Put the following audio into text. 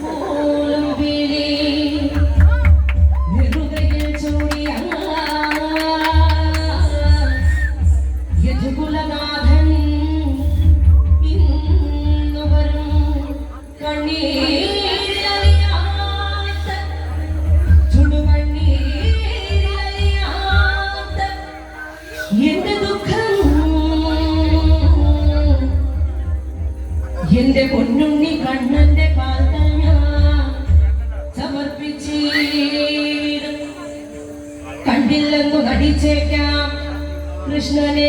もう എന്റെ പൊന്നുണ്ണി കണ്ണന്റെ കാൽക്കൽ ഞാൻ സമർപ്പിച്ചിടും. കണ്ടില്ലെന്നു നടിച്ചേക്കാം. കൃഷ്ണനെ